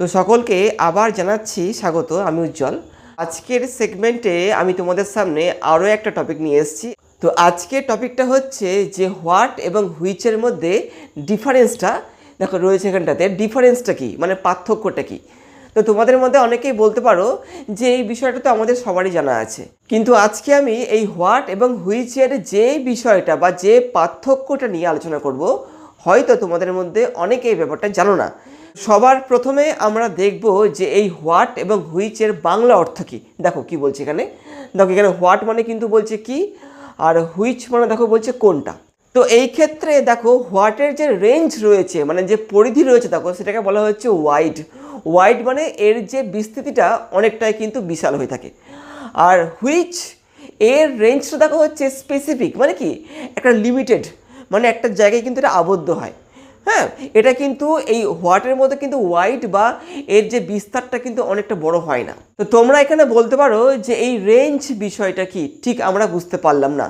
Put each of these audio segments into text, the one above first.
তো সকলকে আবার জানাচ্ছি স্বাগত, আমি উজ্জ্বল। আজকের সেগমেন্টে আমি তোমাদের সামনে আরও একটা টপিক নিয়ে এসেছি। তো আজকের টপিকটা হচ্ছে যে হোয়াট এবং হুইচের মধ্যে ডিফারেন্সটা দেখো রয়েছে এখানটাতে ডিফারেন্সটা কি মানে পার্থক্যটা কি? তো তোমাদের মধ্যে অনেকেই বলতে পারো যে এই বিষয়টা তো আমাদের সবারই জানা আছে। কিন্তু আজকে আমি এই হোয়াট এবং হুইচের যে বিষয়টা বা যে পার্থক্যটা নিয়ে আলোচনা করব, হয়তো তোমাদের মধ্যে অনেকে এই ব্যাপারটা জানো না। সবার প্রথমে আমরা দেখব যে এই হোয়াট এবং হুইচের বাংলা অর্থ কি। দেখো কি বলছে এখানে। দেখো এখানে হোয়াট মানে কিন্তু বলছে কি, আর হুইচ মানে দেখো বলছে কোনটা। তো এই ক্ষেত্রে দেখো হোয়াটের যে রেঞ্জ রয়েছে মানে যে পরিধি রয়েছে, দেখো সেটাকে বলা হচ্ছে ওয়াইড। ওয়াইড মানে এর যে বিস্তৃতিটা অনেকটাই কিন্তু বিশাল হয়ে থাকে। আর হুইচ এর রেঞ্জটা দেখো হচ্ছে স্পেসিফিক মানে কি? একটা লিমিটেড মানে একটা জায়গায় কিন্তু এটা আবদ্ধ হয়। হ্যাঁ এটা কিন্তু এই হোয়াটের মধ্যে কিন্তু ওয়াইড বা এর যে বিস্তারটা কিন্তু অনেকটা বড় হয় না। তো তোমরা এখানে বলতে পারো যে এই রেঞ্জ বিষয়টা কি? ঠিক আমরা বুঝতে পারলাম না।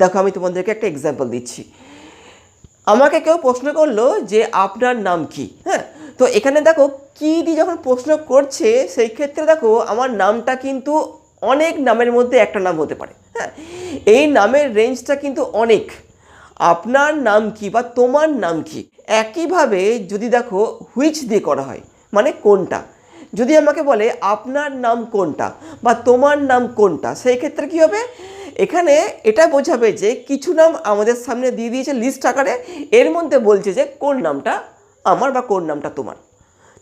দেখো, আমি তোমাদেরকে একটা এক্সাম্পল দিচ্ছি। আমাকে কেউ প্রশ্ন করল যে আপনার নাম কি? হ্যাঁ তো এখানে দেখো, কি দিয়ে যখন প্রশ্ন করছে, সেই ক্ষেত্রে দেখো, আমার নামটা কিন্তু অনেক নামের মধ্যে একটা নাম হতে পারে। হ্যাঁ এই নামের রেঞ্জটা কিন্তু অনেক। আপনার নাম কি বা তোমার নাম কি? একইভাবে যদি দেখো হুইচ দিয়ে করা হয় মানে কোনটা? যদি আমাকে বলে আপনার নাম কোনটা বা তোমার নাম কোনটা, সেই ক্ষেত্রে কী হবে? এখানে এটা বোঝাবে যে কিছু নাম আমাদের সামনে দিয়ে দিয়েছে লিস্ট আকারে, এর মধ্যে বলছে যে কোন নামটা আমার বা কোন নামটা তোমার।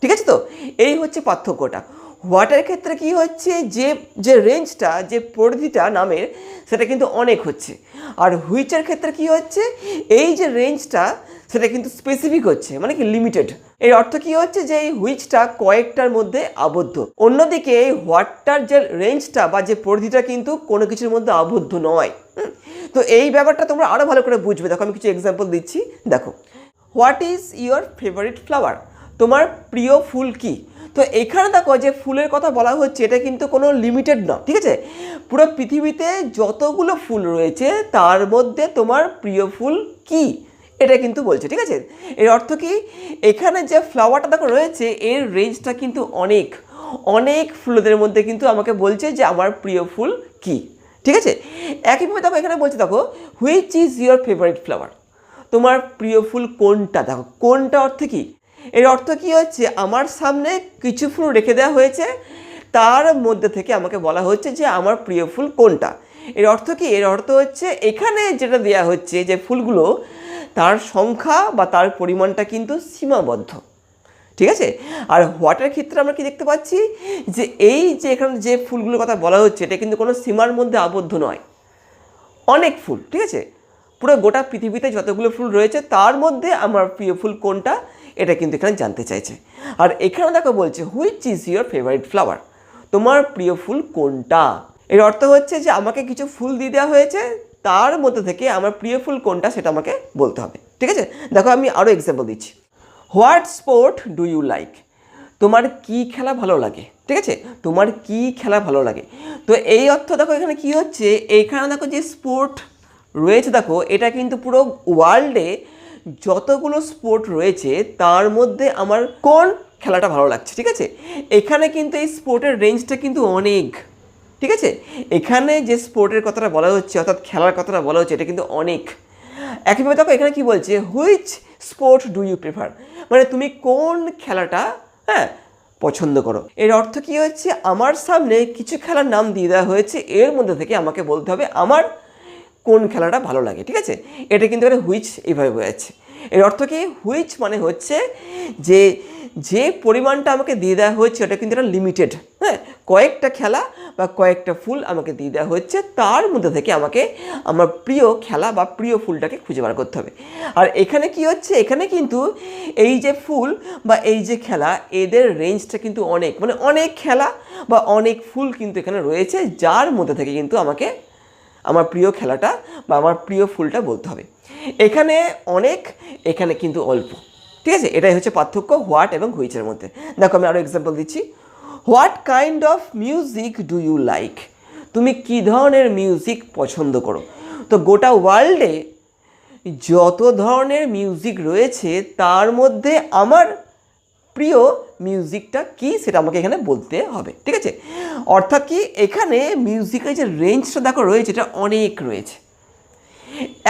ঠিক আছে তো? এই হচ্ছে পার্থক্যটা। হোয়াটের ক্ষেত্রে কি হচ্ছে? যে যে রেঞ্জটা যে পরিধিটা নামের, সেটা কিন্তু অনেক হচ্ছে। আর হুইচের ক্ষেত্রে কি হচ্ছে? এই যে রেঞ্জটা সেটা কিন্তু স্পেসিফিক হচ্ছে মানে কি লিমিটেড এর অর্থ কি হচ্ছে যে এই হুইচটা কয়েকটার মধ্যে আবদ্ধ। অন্যদিকে এই হোয়াটটার যে রেঞ্জটা বা যে পরিধিটা কিন্তু কোনো কিছুর মধ্যে আবদ্ধ নয়। তো এই ব্যাপারটা তোমরা আরও ভালো করে বুঝবে। দেখো আমি কিছু এক্সাম্পল দিচ্ছি। দেখো what is your favourite flower তোমার প্রিয় ফুল কি? তো এখানে দেখো যে ফুলের কথা বলা হচ্ছে, এটা কিন্তু কোনো লিমিটেড না, ঠিক আছে? পুরো পৃথিবীতে যতগুলো ফুল রয়েছে, তার মধ্যে তোমার প্রিয় ফুল কি? এটা কিন্তু বলছে, ঠিক আছে? এর অর্থ কি? এখানে যে ফ্লাওয়ারটা দেখো রয়েছে, এর রেঞ্জটা কিন্তু অনেক অনেক ফুলদের মধ্যে কিন্তু আমাকে বলছে যে আমার প্রিয় ফুল কি, ঠিক আছে? একইভাবে দেখো, এখানে বলছে দেখো which is your favourite flower তোমার প্রিয় ফুল কোনটা? দেখো, কোনটা অর্থ কি? এর অর্থ কি হচ্ছে, আমার সামনে কিছু ফুল রেখে দেওয়া হয়েছে, তার মধ্যে থেকে আমাকে বলা হচ্ছে যে আমার প্রিয় ফুল কোনটা? এর অর্থ কি? এর অর্থ হচ্ছে, এখানে যেটা দেওয়া হচ্ছে, যে ফুলগুলো তার সংখ্যা বা তার পরিমাণটা কিন্তু সীমাবদ্ধ। ঠিক আছে? আর হোয়াটের ক্ষেত্রে আমরা কি দেখতে পাচ্ছি? যে এই যে এখানে যে ফুলগুলোর কথা বলা হচ্ছে, এটা কিন্তু কোনো সীমার মধ্যে আবদ্ধ নয়। অনেক ফুল, ঠিক আছে? পুরো গোটা পৃথিবীতে যতগুলো ফুল রয়েছে, তার মধ্যে আমার প্রিয় ফুল কোনটা? এটা কিন্তু এখানে জানতে চাইছে। আর এখানে দেখো বলছে which is your favourite flower তোমার প্রিয় ফুল কোনটা? এর অর্থ হচ্ছে যে আমাকে কিছু ফুল দিয়ে দেওয়া হয়েছে তার মধ্যে থেকে আমার প্রিয় ফুল কোনটা সেটা আমাকে বলতে হবে। ঠিক আছে? দেখো, আমি আরও এক্সাম্পল দিচ্ছি। What sport do you like তোমার কি খেলা ভালো লাগে? ঠিক আছে? তোমার কি খেলা ভালো লাগে? তো এই অর্থ দেখো, এখানে কি হচ্ছে? এইখানে দেখো যে স্পোর্ট রয়েছে, দেখো, এটা কিন্তু পুরো ওয়ার্ল্ডে যতগুলো স্পোর্ট রয়েছে, তার মধ্যে আমার কোন খেলাটা ভালো লাগছে? ঠিক আছে? এখানে কিন্তু এই স্পোর্টের রেঞ্জটা কিন্তু অনেক। ঠিক আছে? এখানে যে স্পোর্টের কথাটা বলা হচ্ছে, অর্থাৎ খেলার কথাটা বলা হচ্ছে, এটা কিন্তু অনেক। একইভাবে দেখো, এখানে কি বলছে? Which sport do you prefer মানে তুমি কোন খেলাটা হ্যাঁ পছন্দ করো? এর অর্থ কি হচ্ছে? আমার সামনে কিছু খেলার নাম দিয়ে দেওয়া হয়েছে, এর মধ্যে থেকে আমাকে বলতে হবে আমার কোন খেলাটা ভালো লাগে, ঠিক আছে? এটা কিন্তু একটা হুইচ এইভাবে বোঝাচ্ছে। এর অর্থ কি? হুইচ মানে হচ্ছে যে যে পরিমাণটা আমাকে দিয়ে দেওয়া হয়েছে, ওটা কিন্তু একটা লিমিটেড হ্যাঁ কয়েকটা খেলা বা কয়েকটা ফুল আমাকে দিয়ে দেওয়া হচ্ছে তার মধ্যে থেকে আমাকে, আমার প্রিয় খেলা বা প্রিয় ফুলটাকে খুঁজে বার করতে হবে। আর এখানে কি হচ্ছে, এখানে কিন্তু এই যে ফুল বা এই যে খেলা, এদের রেঞ্জটা কিন্তু অনেক মানে অনেক খেলা বা অনেক ফুল কিন্তু এখানে রয়েছে, যার মধ্যে থেকে কিন্তু আমাকে, আমার প্রিয় খেলাটা বা আমার প্রিয় ফুলটা বলতে হবে। এখানে অনেক, এখানে কিন্তু অল্প। ঠিক আছে? এটাই হচ্ছে পার্থক্য হোয়াট এবং হুইচের মধ্যে। দেখো, আমি আরও এক্সাম্পল দিচ্ছি। What kind of music do you like? তুমি কী ধরনের মিউজিক পছন্দ করো? তো গোটা ওয়ার্ল্ডে যত ধরনের মিউজিক রয়েছে, তার মধ্যে আমার প্রিয় মিউজিকটা কি সেটা আমাকে এখানে বলতে হবে, ঠিক আছে? অর্থাৎ কি এখানে মিউজিকের যে রেঞ্জটা দেখো রয়েছে, এটা অনেক রয়েছে।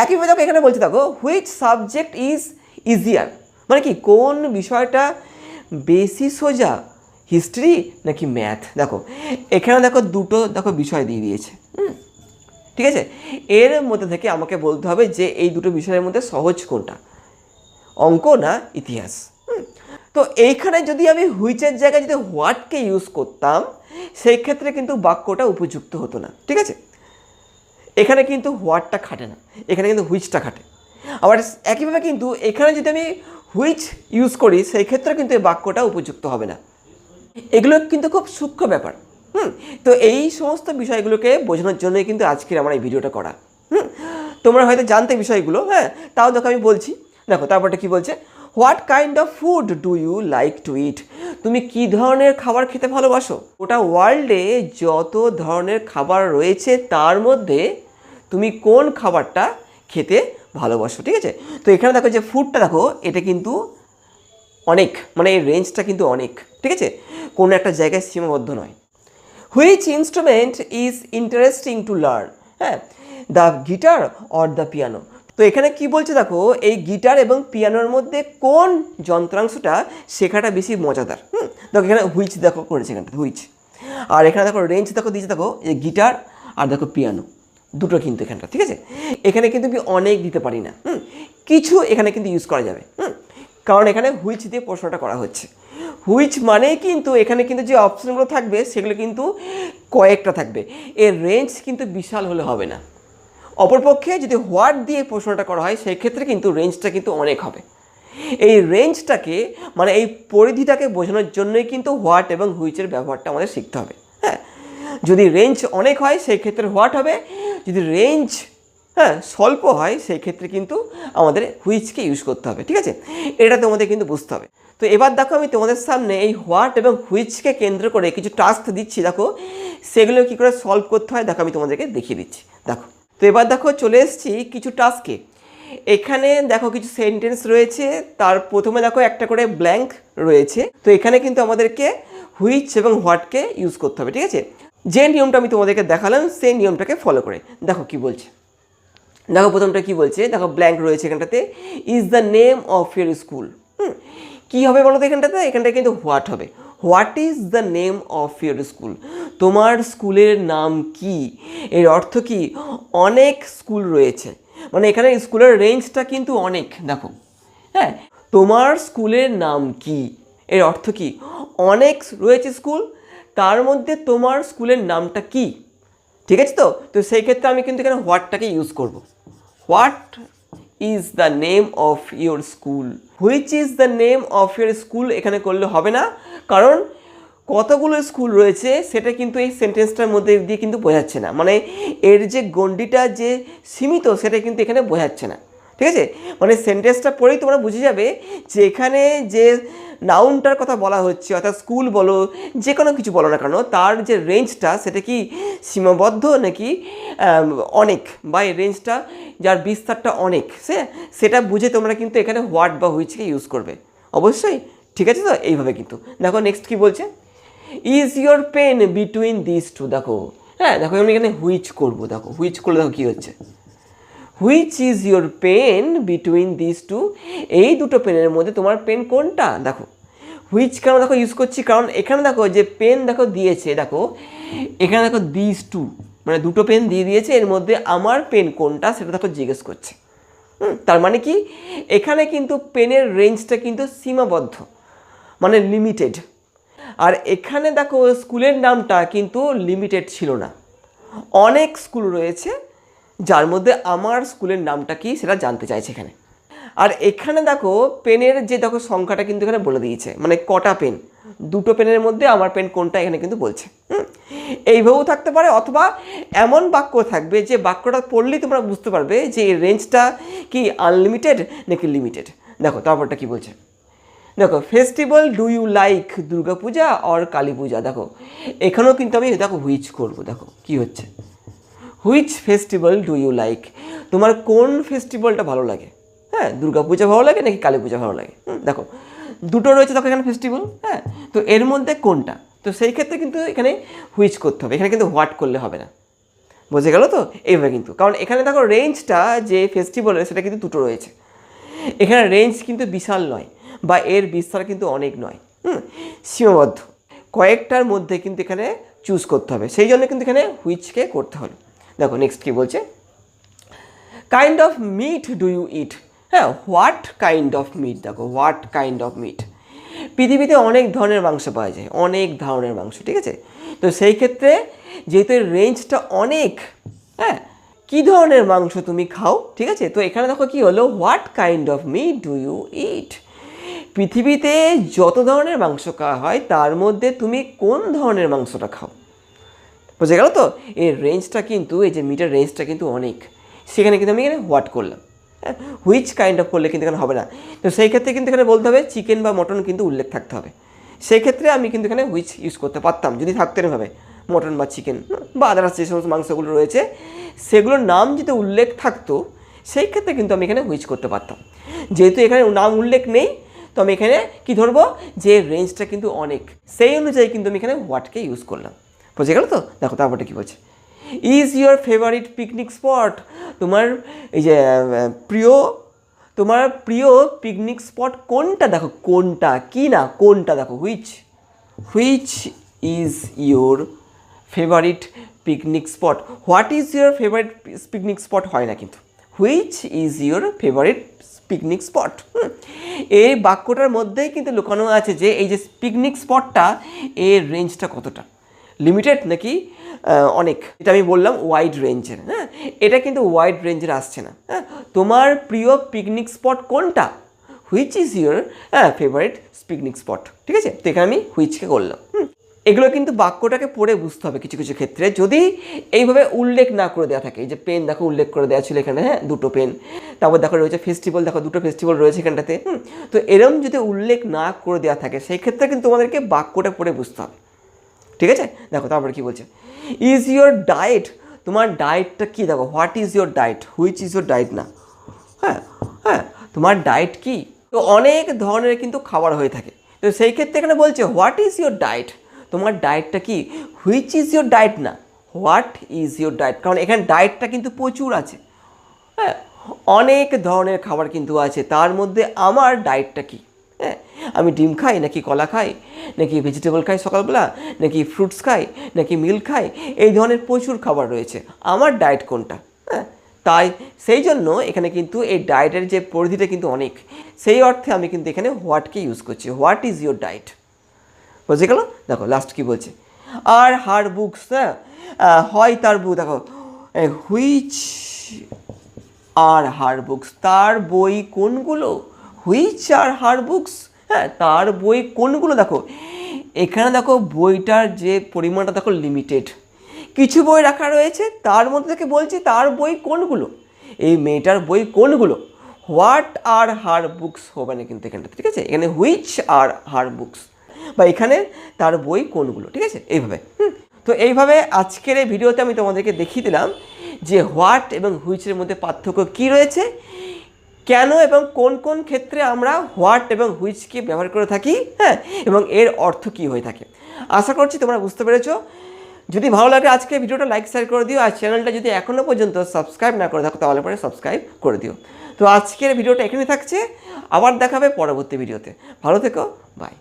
একইভাবে দেখো, এখানে বলছে দেখো হুইচ সাবজেক্ট ইজ ইজিয়ার মানে কি, কোন বিষয়টা বেশি সোজা হিস্ট্রি নাকি ম্যাথ দেখো, এখানে দেখো দুটো দেখো বিষয় দিয়ে দিয়েছে, হুম? ঠিক আছে? এর মধ্যে থেকে আমাকে বলতে হবে যে এই দুটো বিষয়ের মধ্যে সহজ কোনটা? অঙ্ক না ইতিহাস তো এইখানে যদি আমি হুইচের জায়গায় যদি হোয়াটকে ইউজ করতাম, সেই ক্ষেত্রে কিন্তু বাক্যটা উপযুক্ত হতো না, ঠিক আছে? এখানে কিন্তু হোয়াটটা খাটে না, এখানে কিন্তু হুইচটা খাটে। আবার একইভাবে কিন্তু এখানে যদি আমি হুইচ ইউজ করি, সেই ক্ষেত্রে কিন্তু এই বাক্যটা উপযুক্ত হবে না। এগুলো কিন্তু খুব সূক্ষ্ম ব্যাপার। হুম, তো এই সমস্ত বিষয়গুলোকে বোঝানোর জন্যই কিন্তু আজকের আমার এই ভিডিওটা করা। হুম, তোমরা হয়তো জানতে বিষয়গুলো হ্যাঁ তাও দেখো আমি বলছি। দেখো, তারপরটা কি বলছে? What kind of food do you like to eat তুমি কি ধরনের খাবার খেতে ভালোবাসো? ওটা ওয়ার্ল্ডে যত ধরনের খাবার রয়েছে, তার মধ্যে তুমি কোন খাবারটা খেতে ভালোবাসো, ঠিক আছে? তো এখানে দেখো যে ফুডটা দেখো, এটা কিন্তু অনেক মানে এই রেঞ্জটা কিন্তু অনেক, ঠিক আছে? কোনো একটা জায়গায় সীমাবদ্ধ নয়। Which instrument is interesting to learn হ্যাঁ the guitar or the piano তো এখানে কি বলছে দেখো, এই গিটার এবং পিয়ানোর মধ্যে কোন যন্ত্রাংশটা শেখাটা বেশি মজাদার? হুম, দেখো এখানে হুইচ দেখো করেছে এখানটা হুইচ আর এখানে দেখো রেঞ্জ দেখো দিয়েছে দেখো, এই গিটার আর দেখো পিয়ানো দুটো কিন্তু এখানটা, ঠিক আছে? এখানে কিন্তু আমি অনেক দিতে পারি না, হুম? কিছু এখানে কিন্তু ইউজ করা যাবে, হুম? কারণ এখানে হুইচ দিয়ে প্রশ্নটা করা হচ্ছে। হুইচ মানেই কিন্তু এখানে কিন্তু যে অপশানগুলো থাকবে, সেগুলো কিন্তু কয়েকটা থাকবে। এর রেঞ্জ কিন্তু বিশাল হলে হবে না। অপরপক্ষে যদি হোয়াট দিয়ে প্রশ্নটা করা হয় সেই ক্ষেত্রে কিন্তু রেঞ্জটা কিন্তু অনেক হবে। এই রেঞ্জটাকে মানে এই পরিধিটাকে বোঝানোর জন্যই কিন্তু হোয়াট এবং হুইচের ব্যবহারটা আমাদের শিখতে হবে হ্যাঁ? যদি রেঞ্জ অনেক হয় সেই ক্ষেত্রে হোয়াট হবে? যদি রেঞ্জ হ্যাঁ স্বল্প হয় সেই ক্ষেত্রে কিন্তু আমাদের হুইচকে ইউজ করতে হবে, ঠিক আছে? এটা তোমাদের কিন্তু বুঝতে হবে। তো এবার দেখো আমি তোমাদের সামনে এই হোয়াট এবং হুইচকে কেন্দ্র করে কিছু টাস্ক দিচ্ছি, দেখো। সেগুলো কী করে সলভ করতে হয়, দেখো আমি তোমাদেরকে দেখিয়ে দিচ্ছি। দেখো, তো এবার দেখো চলে এসেছি কিছু টাস্কে এখানে দেখো কিছু সেন্টেন্স রয়েছে, তার প্রথমে দেখো একটা করে ব্ল্যাঙ্ক রয়েছে। তো এখানে কিন্তু আমাদেরকে হুইচ এবং হোয়াটকে ইউজ করতে হবে, ঠিক আছে? যে নিয়মটা আমি তোমাদেরকে দেখালাম, সেই নিয়মটাকে ফলো করে। দেখো কি বলছে। দেখো প্রথমটা কি বলছে? দেখো ব্ল্যাঙ্ক রয়েছে এখানটাতে। Is the name of your school কী হবে বলো তো এখানটাতে? এখানটায় কিন্তু হোয়াট হবে। What is the name of your school তোমার স্কুলের নাম কি? এর অর্থ কি? অনেক স্কুল রয়েছে। মানে এখানে স্কুলের রেঞ্জটা কিন্তু অনেক। দেখো। হ্যাঁ? তোমার স্কুলের নাম কি? এর অর্থ কি? অনেক রয়েছে স্কুল তার মধ্যে তোমার স্কুলের নামটা কি? ঠিক আছে তো? তো সেই ক্ষেত্রে আমি কিন্তু এখানে হোয়াটটাকে ইউজ করব। What is the name of your school which is the name of your school এখানে করলে হবে না। কারণ কতগুলো স্কুল রয়েছে সেটা কিন্তু এই সেন্টেন্সটার মধ্যে দিয়ে কিন্তু বোঝাচ্ছে না। মানে এর যে গণ্ডিটা যে সীমিত সেটা কিন্তু এখানে বোঝাচ্ছে না। ঠিক আছে? মানে সেন্টেন্সটা পড়েই তোমরা বুঝে যাবে যে এখানে যে নাউনটার কথা বলা হচ্ছে, অর্থাৎ স্কুল বলো, যে কোনো কিছু বলো না কেন, তার যে রেঞ্জটা সেটা কি সীমাবদ্ধ নাকি অনেক? বা এই রেঞ্জটা যার বিস্তারটা অনেক, সে, সেটা বুঝে তোমরা কিন্তু এখানে হোয়াট বা হুইচকে ইউজ করবে। অবশ্যই? ঠিক আছে তো? এইভাবে কিন্তু। দেখো নেক্সট কি বলছে? Is your pen between this two দেখো। হ্যাঁ দেখো আমি এখানে হুইচ করব, দেখো। হুইচ করলে দেখো কী হচ্ছে? Which is your pen between this two এই দুটো পেনের মধ্যে তোমার পেন কোনটা? দেখো। হুইচ কেন দেখো ইউজ করছি? কারণ এখানে দেখো যে পেন দেখো দিয়েছে, দেখো। এখানে দেখো দিস টু মানে দুটো পেন দিয়ে দিয়েছে, এর মধ্যে আমার পেন কোনটা সেটা দেখো জিজ্ঞেস করছে। তার মানে কি? এখানে কিন্তু পেনের রেঞ্জটা কিন্তু সীমাবদ্ধ মানে লিমিটেড আর এখানে দেখো স্কুলের নামটা কিন্তু লিমিটেড ছিল না। অনেক স্কুল রয়েছে যার মধ্যে আমার স্কুলের নামটা কি সেটা জানতে চাইছে এখানে। আর এখানে দেখো, পেনের যে দেখো সংখ্যাটা কিন্তু এখানে বলে দিয়েছে মানে কটা পেন। দুটো পেনের মধ্যে আমার পেন কোনটা এখানে কিন্তু বলছে। এইভাবেও থাকতে পারে অথবা এমন বাক্য থাকবে যে বাক্যটা পড়লেই তোমরা বুঝতে পারবে যে এই রেঞ্জটা কি আনলিমিটেড নাকি লিমিটেড। দেখো, তারপরটা কি বলছে? দেখো, festival do you like Durga puja or Kali puja দেখো, এখানেও কিন্তু আমি দেখো হুইচ করব। দেখো, কি হচ্ছে? Which festival do you like তোমার কোন ফেস্টিভ্যালটা ভালো লাগে? হ্যাঁ দুর্গা পূজা ভালো লাগে নাকি কালী পূজা ভালো লাগে? দেখো, দুটো রয়েছে তখন এখানে ফেস্টিভ্যাল হ্যাঁ তো এর মধ্যে কোনটা? তো সেই ক্ষেত্রে কিন্তু এখানে হুইচ করতে হবে, এখানে কিন্তু হোয়াট করলে হবে না। বুঝে গেল তো? এইভাবে কিন্তু। কারণ এখানে দেখো রেঞ্জটা যে ফেস্টিভ্যালের সেটা কিন্তু দুটো রয়েছে। এখানে রেঞ্জ কিন্তু বিশাল নয়, বা এর বিস্তার কিন্তু অনেক নয়, হুম, সীমাবদ্ধ। কয়েকটার মধ্যে কিন্তু এখানে চুজ করতে হবে, সেই জন্য কিন্তু এখানে হুইচকে করতে হলো দেখো নেক্সট কী বলছে? Kind of meat do you eat হ্যাঁ হোয়াট কাইন্ড অফ মিট দেখো হোয়াট কাইন্ড অফ মিট পৃথিবীতে অনেক ধরনের মাংস পাওয়া যায়, অনেক ধরনের মাংস, ঠিক আছে? তো সেই ক্ষেত্রে যেহেতু রেঞ্জটা অনেক হ্যাঁ কী ধরনের মাংস তুমি খাও, ঠিক আছে? তো এখানে দেখো কি হলো what kind of meat do you eat পৃথিবীতে যত ধরনের মাংস খাওয়া হয়, তার মধ্যে তুমি কোন ধরনের মাংসটা খাও? বুঝে গেল তো? এর রেঞ্জটা কিন্তু, এই যে মিটার রেঞ্জটা কিন্তু অনেক। সেখানে কিন্তু আমি এখানে হোয়াট করলাম। হ্যাঁ হুইচ কাইন্ড অফ করলে কিন্তু এখানে হবে না। তো সেই ক্ষেত্রে কিন্তু এখানে বলতে হবে চিকেন বা মটন কিন্তু উল্লেখ থাকতে হবে। সেই ক্ষেত্রে আমি কিন্তু এখানে হুইচ ইউজ করতে পারতাম, যদি থাকতো এভাবে মটন বা চিকেন বা আদার্স যে সমস্ত মাংসগুলো রয়েছে, সেগুলোর নাম যদি উল্লেখ থাকতো, সেই ক্ষেত্রে কিন্তু আমি এখানে হুইচ করতে পারতাম। যেহেতু এখানে নাম উল্লেখ নেই, তো আমি এখানে কী ধরবো? যে রেঞ্জটা কিন্তু অনেক। সেই অনুযায়ী কিন্তু আমি এখানে হোয়াটকে ইউজ করলাম। বুঝে গেল তো? দেখো তারপরে কী বলছে? Is your favourite picnic spot তোমার এই যে, প্রিয়, তোমার প্রিয় পিকনিক স্পট কোনটা? দেখো, কোনটা? কি না? কোনটা? দেখো which which is your favourite picnic spot what is your favourite picnic spot হয় না কিন্তু। Which is your favourite picnic spot এই বাক্যটার মধ্যেই কিন্তু লুকানো আছে যে, এই যে পিকনিক স্পটটা এর রেঞ্জটা কতটা? লিমিটেড নাকি অনেক। এটা আমি বললাম ওয়াইড রেঞ্জের হ্যাঁ? এটা কিন্তু ওয়াইড রেঞ্জের আসছে না হ্যাঁ? তোমার প্রিয় পিকনিক স্পট কোনটা? হুইচ ইজ ইউর হ্যাঁ ফেভারিট পিকনিক স্পট ঠিক আছে? তো এখানে আমি হুইচকে করলাম, হুম। এগুলো কিন্তু বাক্যটাকে পড়ে বুঝতে হবে কিছু কিছু ক্ষেত্রে। যদি এইভাবে উল্লেখ না করে দেওয়া থাকে, এই যে পেন দেখো উল্লেখ করে দেওয়া ছিল এখানে হ্যাঁ দুটো পেন তারপর দেখো রয়েছে ফেস্টিভ্যাল দেখো দুটো ফেস্টিভ্যাল রয়েছে এখানটাতে। তো এরম যদি উল্লেখ না করে দেওয়া থাকে, সেই ক্ষেত্রে কিন্তু তোমাদেরকে বাক্যটা পড়ে বুঝতে হবে। ঠিক আছে? দেখো, তারপরে কি বলছে? ইজ ইউর ডায়েট তোমার ডায়েটটা কি? দেখো what is your diet which is your diet না? হ্যাঁ হ্যাঁ তোমার ডায়েট কি? তো অনেক ধরনের কিন্তু খাবার হয়ে থাকে। তো সেই ক্ষেত্রে এখানে বলছে হোয়াট ইজ ইউর ডায়েট তোমার ডায়েটটা কি? হুইচ ইজ ইউর ডায়েট না? হোয়াট ইজ ইউর ডায়েট কারণ এখানে ডায়েটটা কিন্তু প্রচুর আছে। হ্যাঁ অনেক ধরনের খাবার কিন্তু আছে। তার মধ্যে আমার ডায়েটটা কি? হ্যাঁ আমি ডিম খাই, নাকি কলা খাই, নাকি ভেজিটেবল খাই সকালবেলা, নাকি ফ্রুটস খাই, নাকি মিল্ক খাই, এই ধরনের প্রচুর খাবার রয়েছে। আমার ডায়েট কোনটা? হ্যাঁ তাই সেই জন্য এখানে কিন্তু এই ডায়েটের যে পরিধিটা কিন্তু অনেক, সেই অর্থে আমি কিন্তু এখানে হোয়াটকে ইউজ করছি। হোয়াট ইজ ইউর ডায়েট বুঝে গেল? দেখো লাস্ট কি বলছে? আর হার বুকস হ্যাঁ হয় তার বুক, দেখো হুইচ আর হার বুকস তার বই কোনগুলো? হুইচ আর হার বুকস হ্যাঁ তার বই কোনগুলো দেখো? এখানে দেখো বইটার যে পরিমাণটা দেখো লিমিটেড কিছু বই রাখা রয়েছে, তার মধ্যে থেকে বলছি তার বই কোনগুলো? এই মেয়েটার বই কোনগুলো? হোয়াট আর হার বুকস হবে না কিন্তু এখানটা ঠিক আছে? এখানে হুইচ আর হার বুকস বা এখানে তার বই কোনগুলো, ঠিক আছে? এইভাবে। তো এইভাবে আজকের এই ভিডিওতে আমি তোমাদেরকে দেখিয়ে দিলাম যে হোয়াট এবং হুইচের মধ্যে পার্থক্য কী রয়েছে। কেন এবং কোন কোন ক্ষেত্রে আমরা হোয়াট এবং হুইচকে ব্যবহার করে থাকি হ্যাঁ এবং এর অর্থ কী হয়ে থাকে। আশা করছি তোমরা বুঝতে পেরেছ। যদি ভালো লাগে আজকে ভিডিওটা লাইক শেয়ার করে দিও। আর চ্যানেলটা যদি এখনও পর্যন্ত সাবস্ক্রাইব না করে থাকো, তাহলে পরে সাবস্ক্রাইব করে দিও। তো আজকের ভিডিওটা এখানে থাকছে। আবার দেখাবে পরবর্তী ভিডিওতে। ভালো থেকো। বাই